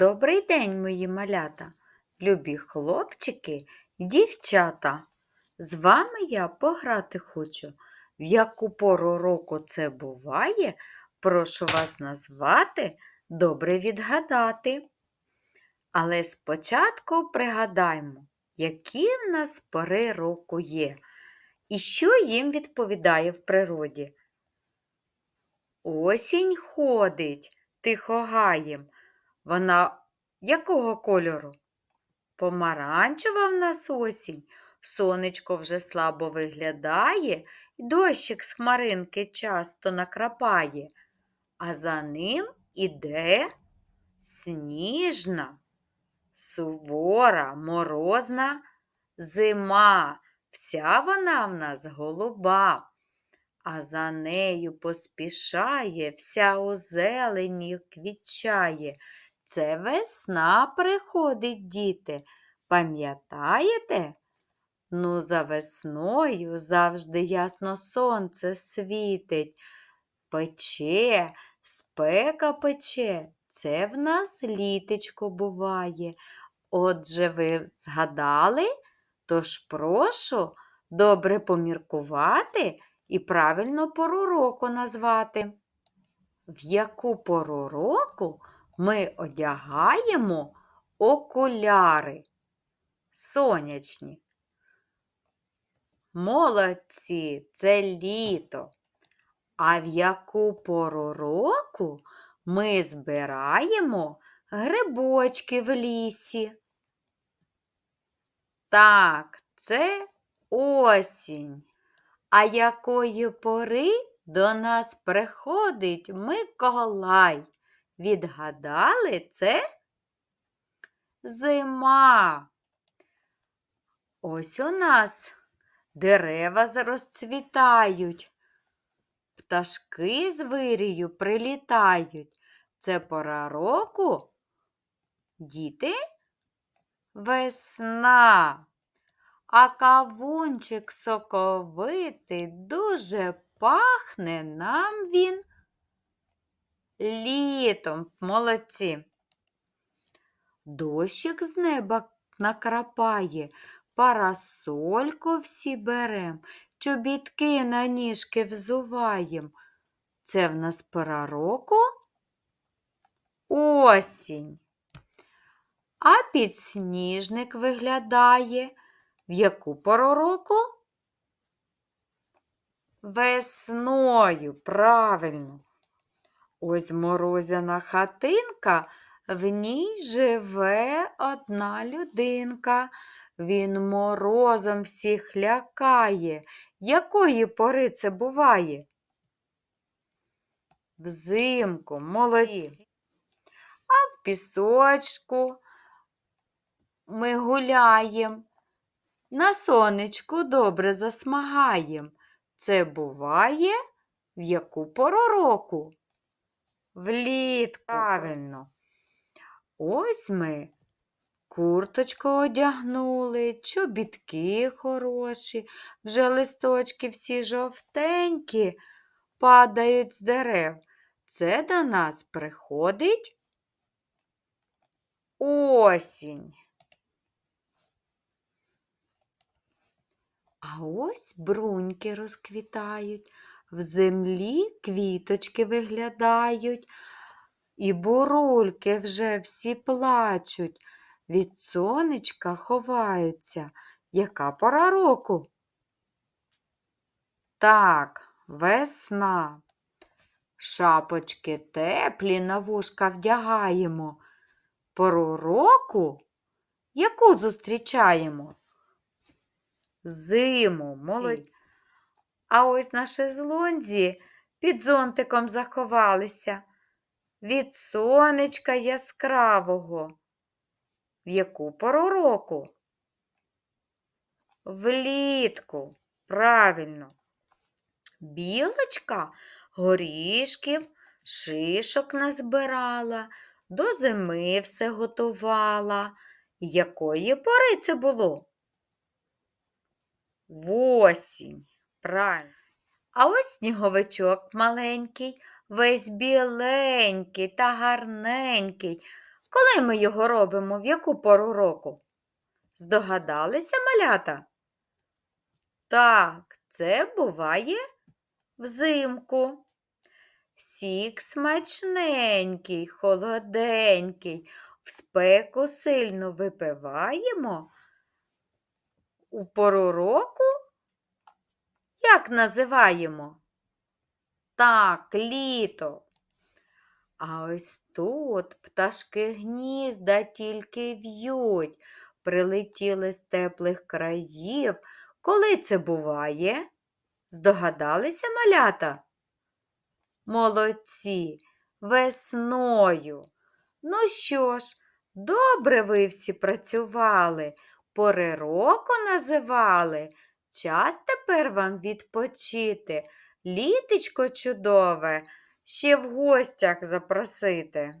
Добрий день, мої малята, любі хлопчики дівчата. З вами я пограти хочу. В яку пору року це буває, прошу вас назвати, добре відгадати. Але спочатку пригадаймо, які в нас пори року є, і що їм відповідає в природі. Осінь ходить тихо гаєм. Вона якого кольору? Помаранчева в нас осінь. Сонечко вже слабо виглядає, і дощик з хмаринки часто накрапає, а за ним іде сніжна, сувора, морозна зима. Вся вона в нас голуба, а за нею поспішає, вся у зелені квітчає. Це весна приходить, діти. Пам'ятаєте? Ну, за весною завжди ясно сонце світить, пече, спека пече, це в нас літечко буває. Отже, ви згадали? Тож прошу добре поміркувати і правильно пору року назвати. В яку пору року ми одягаємо окуляри сонячні? Молодці, це літо. А в яку пору року ми збираємо грибочки в лісі? Так, це осінь. А якої пори до нас приходить Миколай? Відгадали це? Зима. Ось у нас дерева розцвітають, пташки з вирію прилітають. Це пора року. Діти? Весна. А кавунчик соковитий дуже пахне нам він літом. Молодці. Дощик з неба накрапає, парасольку всі берем, чобітки на ніжки взуваєм. Це в нас пора року осінь. А підсніжник виглядає в яку пору? Весною, правильно. Ось морозяна хатинка, в ній живе одна людинка. Він морозом всіх лякає. Якої пори це буває? Взимку, молодці. А в пісочку ми гуляємо. На сонечку добре засмагаєм. Це буває в яку пору року? Влітку. Правильно. Ось ми курточку одягнули, чобітки хороші, вже листочки всі жовтенькі падають з дерев. Це до нас приходить осінь. А ось бруньки розквітають, в землі квіточки виглядають, і бурульки вже всі плачуть, від сонечка ховаються. Яка пора року? Так, весна. Шапочки теплі на вушка вдягаємо. Пору року яку зустрічаємо? Зиму, молодці. А ось на шезлонзі під зонтиком заховалися від сонечка яскравого. В яку пору року? Влітку, правильно. Білочка горішків, шишок назбирала, до зими все готувала. Якої пори це було? В осінь. Правильно. А ось сніговичок маленький, весь біленький та гарненький, Коли ми його робимо, в яку пору року? Здогадалися, малята? Так, це буває взимку. Сік смачненький, холоденький, в спеку сильно випиваємо. У пору року як називаємо? Так, літо. А ось тут пташки гнізда тільки в'ють, прилетіли з теплих країв. Коли це буває? Здогадалися малята? Молодці, весною. Ну що ж, добре ви всі працювали, пори року називали. Час тепер вам відпочити, літечко чудове, ще в гостях запросити.